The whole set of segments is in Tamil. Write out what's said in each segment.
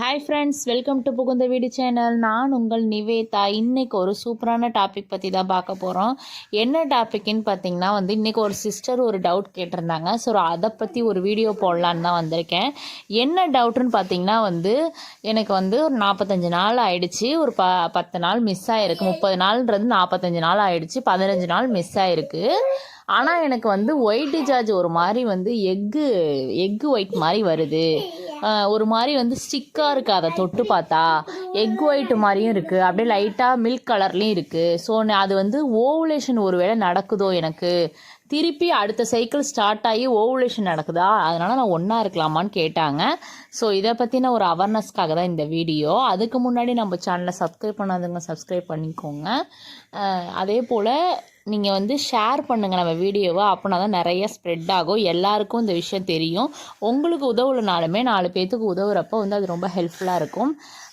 ஹாய் ஃப்ரெண்ட்ஸ் வெல்கம் டு புகுந்த வீடு சேனல் நான் உங்கள் நிவேதா. இன்றைக்கி ஒரு சூப்பரான டாபிக் பற்றி தான் பார்க்க போகிறோம் என்ன டாபிக்னு பார்த்தீங்கன்னா வந்து இன்றைக்கி ஒரு சிஸ்டர் ஒரு டவுட் கேட்டிருந்தாங்க. ஸோ அதை பற்றி ஒரு வீடியோ போடலான்னு தான் வந்திருக்கேன். என்ன டவுட்னு பார்த்தீங்கன்னா வந்து எனக்கு வந்து ஒரு நாற்பத்தஞ்சு நாள் ஆயிடுச்சு. ஒரு ப பத்து நாள் மிஸ் ஆகிருக்கு முப்பது நாள்ன்றது நாற்பத்தஞ்சு நாள் ஆயிடுச்சு. பதினஞ்சு நாள் மிஸ் ஆகிருக்கு ஆனால் எனக்கு வந்து ஒயிட் டிசார்ஜ் ஒரு மாதிரி வந்து எக்கு எக்கு ஒயிட் மாதிரி வருது. ஒரு மாதிரி வந்து ஸ்டிக்காக இருக்குது அதை தொட்டு பார்த்தா எக் ஒயிட் மாதிரியும் இருக்குது அப்படியே லைட்டாக மில்க் கலர்லேயும் இருக்குது ஸோ அது வந்து ஓவுலேஷன் ஒருவேளை நடக்குதோ எனக்கு? திருப்பி அடுத்த சைக்கிள் ஸ்டார்ட் ஆகி ஓவுலேஷன் நடக்குதா? அதனால் நான் ஒன்றா இருக்கலாமான்னு கேட்டாங்க. ஸோ இதை பற்றின ஒரு அவேர்னஸ்க்காக தான் இந்த வீடியோ அதுக்கு முன்னாடி நம்ம சேனலை சப்ஸ்கிரைப் பண்ணாதவங்க சப்ஸ்கிரைப் பண்ணிக்கோங்க. அதே போல் நீங்கள் வந்து ஷேர் பண்ணுங்கள் நம்ம வீடியோவை அப்படின்னா தான் நிறைய ஸ்ப்ரெட் ஆகும். எல்லாருக்கும் இந்த விஷயம் தெரியும். உங்களுக்கு உதவலைனாலுமே நாலு பேர்த்துக்கு உதவுறப்போ வந்து அது ரொம்ப ஹெல்ப்ஃபுல்லாக இருக்கும்.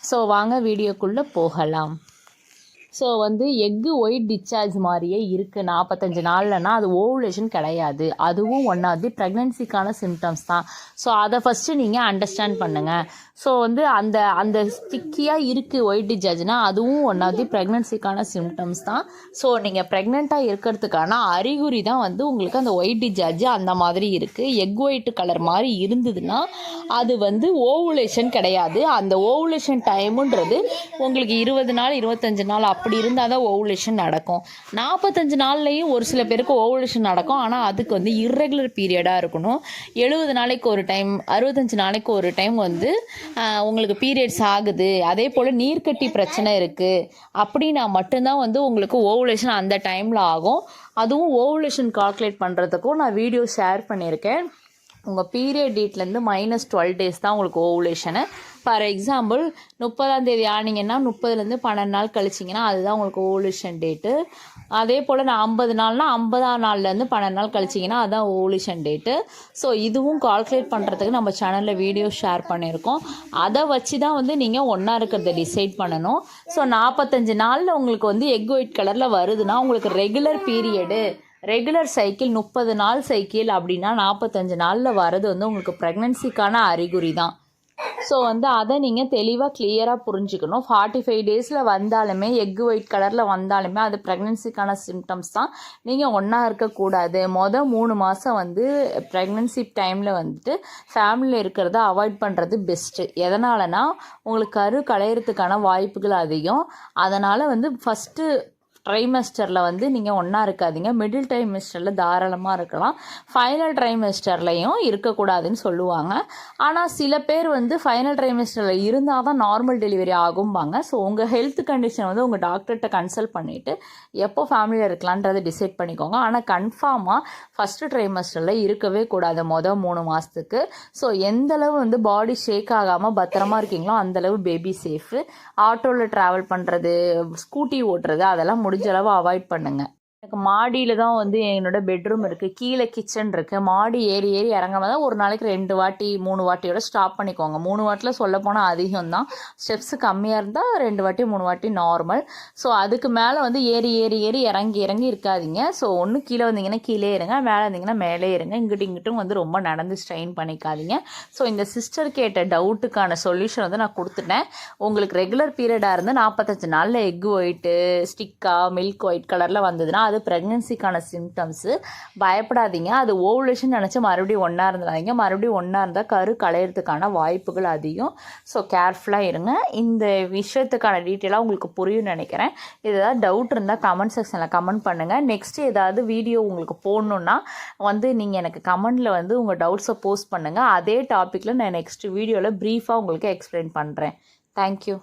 ஸோ வாங்க வீடியோக்குள்ளே போகலாம். ஸோ வந்து எக்கு ஒயிட் டிஸ்சார்ஜ் மாதிரியே இருக்குது நாற்பத்தஞ்சு நாள்லனா அது ஓவுலேஷன் கிடையாது. அதுவும் ஒன்றாவது தி ப்ரெக்னென்சிக்கான சிம்டம்ஸ் தான். ஸோ அதை ஃபஸ்ட்டு நீங்கள் அண்டர்ஸ்டாண்ட் பண்ணுங்கள் ஸோ வந்து அந்த அந்த ஸ்டிக்கியாக இருக்குது ஒயிட் டிஸ்சார்ஜ்னால் அதுவும் ஒன்றாவது தி ப்ரெக்னென்சிக்கான சிம்டம்ஸ் தான். ஸோ நீங்கள் ப்ரெக்னெண்ட்டாக இருக்கிறதுக்கான அறிகுறி தான் வந்து உங்களுக்கு அந்த ஒயிட் டிஸ்சார்ஜ் அந்த மாதிரி இருக்குது எக் ஒயிட் கலர் மாதிரி இருந்ததுன்னா அது வந்து ஓவுலேஷன் கிடையாது. அந்த ஓவுலேஷன் டைமுன்றது உங்களுக்கு இருபது நாள் இருபத்தஞ்சு நாள் அப்படி இருந்தால் தான் ஓவுலேஷன் நடக்கும். நாற்பத்தஞ்சு நாள்லேயும் ஒரு சில பேருக்கு ஓவுலேஷன் நடக்கும். ஆனால் அதுக்கு வந்து இர்ரெகுலர் பீரியடாக இருக்கணும். எழுபது நாளைக்கு ஒரு டைம் அறுபத்தஞ்சு நாளைக்கு ஒரு டைம் வந்து உங்களுக்கு பீரியட்ஸ் ஆகுது. அதே போல் நீர்க்கட்டி பிரச்சனை இருக்குது அப்படின்னா மட்டும்தான் வந்து உங்களுக்கு ஓவுலேஷன் அந்த டைமில் ஆகும். அதுவும் ஓவுலேஷன் கால்குலேட் பண்ணுறதுக்கும் நான் வீடியோ ஷேர் பண்ணியிருக்கேன். உங்கள் பீரியட் டேட்லேருந்து மைனஸ் டுவெல் டேஸ் தான் உங்களுக்கு ஓவுலேஷனு ஃபார் எக்ஸாம்பிள் முப்பதாம் தேதி ஆனீங்கன்னா முப்பதுலேருந்து பன்னெண்டு நாள் கழிச்சிங்கன்னா அதுதான் உங்களுக்கு ஓவுலேஷன் டேட்டு அதே போல் நான் ஐம்பது நாள்னா ஐம்பதாம் நாள்லேருந்து பன்னெண்டு நாள் கழிச்சிங்கன்னா அதுதான் ஓவுலேஷன் டேட்டு ஸோ இதுவும் கால்குலேட் பண்ணுறதுக்கு நம்ம சேனலில் வீடியோ ஷேர் பண்ணியிருக்கோம். அதை வச்சு தான் வந்து நீங்கள் ஒன்றா இருக்கிறத டிசைட் பண்ணணும். ஸோ நாற்பத்தஞ்சு நாளில் உங்களுக்கு வந்து எக் ஒயிட் கலரில் வருதுன்னா உங்களுக்கு ரெகுலர் பீரியடு ரெகுலர் சைக்கிள் முப்பது நாள் சைக்கிள் அப்படின்னா நாற்பத்தஞ்சு நாளில் வர்றது வந்து உங்களுக்கு ப்ரெக்னென்சிக்கான அறிகுறி தான் ஸோ வந்து அதை நீங்கள் தெளிவாக கிளியராக புரிஞ்சுக்கணும். ஃபார்ட்டி ஃபைவ் டேஸில் வந்தாலுமே எக் ஒயிட் கலரில் வந்தாலுமே அது ப்ரெக்னென்சிக்கான சிம்டம்ஸ் தான். நீங்கள் ஒன்றா இருக்கக்கூடாது. மொதல் மூணு மாதம் வந்து ப்ரெக்னென்சி டைமில் வந்துட்டு ஃபேமிலியில் இருக்கிறத அவாய்ட் பண்ணுறது பெஸ்ட்டு எதனாலனா உங்களுக்கு கரு களையிறதுக்கான வாய்ப்புகள் அதிகம். அதனால் வந்து ஃபஸ்ட்டு ட்ரைமெஸ்டரில் வந்து நீங்கள் ஒன்றா இருக்காதீங்க. மிடில் ட்ரைமெஸ்டரில் தாராளமாக இருக்கலாம். ஃபைனல் ட்ரைமெஸ்டர்லையும் இருக்கக்கூடாதுன்னு சொல்லுவாங்க. ஆனால் சில பேர் வந்து ஃபைனல் ட்ரைமெஸ்டரில் இருந்தால் தான் நார்மல் டெலிவரி ஆகும்பாங்க. ஸோ உங்கள் ஹெல்த் கண்டிஷன் வந்து உங்கள் டாக்டர்கிட்ட கன்சல்ட் பண்ணிவிட்டு எப்போ ஃபேமிலியில் இருக்கலான்றதை டிசைட் பண்ணிக்கோங்க. ஆனால் கன்ஃபார்மாக ஃபஸ்ட்டு ட்ரைமெஸ்டரில் இருக்கவே கூடாது. மொதல் மூணு மாதத்துக்கு ஸோ எந்தளவு வந்து பாடி ஷேக் ஆகாமல் பத்திரமா இருக்கீங்களோ அந்தளவு பேபி சேஃபு ஆட்டோவில் ட்ராவல் பண்ணுறது ஸ்கூட்டி ஓட்டுறது அதெல்லாம் முடிஞ்சு அளவு அவாய்ட் பண்ணுங்கள் எனக்கு மாடியில் தான் வந்து என்னோட பெட்ரூம் இருக்குது கீழே கிச்சன் இருக்குது மாடி ஏறி ஏறி இறங்காம தான் ஒரு நாளைக்கு ரெண்டு வாட்டி மூணு வாட்டியோட ஸ்டாப் பண்ணிக்கோங்க. மூணு வாட்டியில் சொல்ல போனால் அதிகம் தான். ஸ்டெப்ஸ் கம்மியாக இருந்தால் ரெண்டு வாட்டி மூணு வாட்டி நார்மல் ஸோ அதுக்கு மேலே வந்து ஏறி ஏறி ஏறி இறங்கி இறங்கி இருக்காதீங்க. ஸோ ஒன்று கீழே வந்தீங்கன்னா கீழே இருங்க. மேலே இருந்தீங்கன்னா மேலே இருங்க. இங்கிட்டு இங்கிட்டும் வந்து ரொம்ப நடந்து ஸ்ட்ரெயின் பண்ணிக்காதீங்க. ஸோ இந்த சிஸ்டர் கேட்ட டவுட்டுக்கான சொல்யூஷன் வந்து நான் கொடுத்துட்டேன். உங்களுக்கு ரெகுலர் பீரியடாக இருந்து நாற்பத்தஞ்சு நாளில் எக் ஒயிட்டு ஸ்டிக்கா மில்க் ஒயிட் கலரில் வந்ததுன்னா அது ப்ரெக்னென்சிக்கான சிம்டம்ஸு பயப்படாதீங்க. அது ஓவுலேஷன் நினச்சி மறுபடியும் ஒன்றா இருந்துடாதீங்க. மறுபடியும் ஒன்றா இருந்தால் கரு களையிறதுக்கான வாய்ப்புகள் அதிகம். ஸோ கேர்ஃபுல்லாக இருங்க. இந்த விஷயத்துக்கான டீட்டெயிலாக உங்களுக்கு புரியும்னு நினைக்கிறேன். ஏதாவது டவுட் இருந்தால் கமெண்ட் செக்ஷனில் கமெண்ட் பண்ணுங்கள் நெக்ஸ்ட் ஏதாவது வீடியோ உங்களுக்கு போடணுன்னா வந்து நீங்கள் எனக்கு கமெண்டில் வந்து உங்கள் டவுட்ஸை போஸ்ட் பண்ணுங்கள் அதே டாப்பிக்கில் நான் நெக்ஸ்ட் வீடியோவில் ப்ரீஃபாக உங்களுக்கு எக்ஸ்பிளைன் பண்ணுறேன் தேங்க்யூ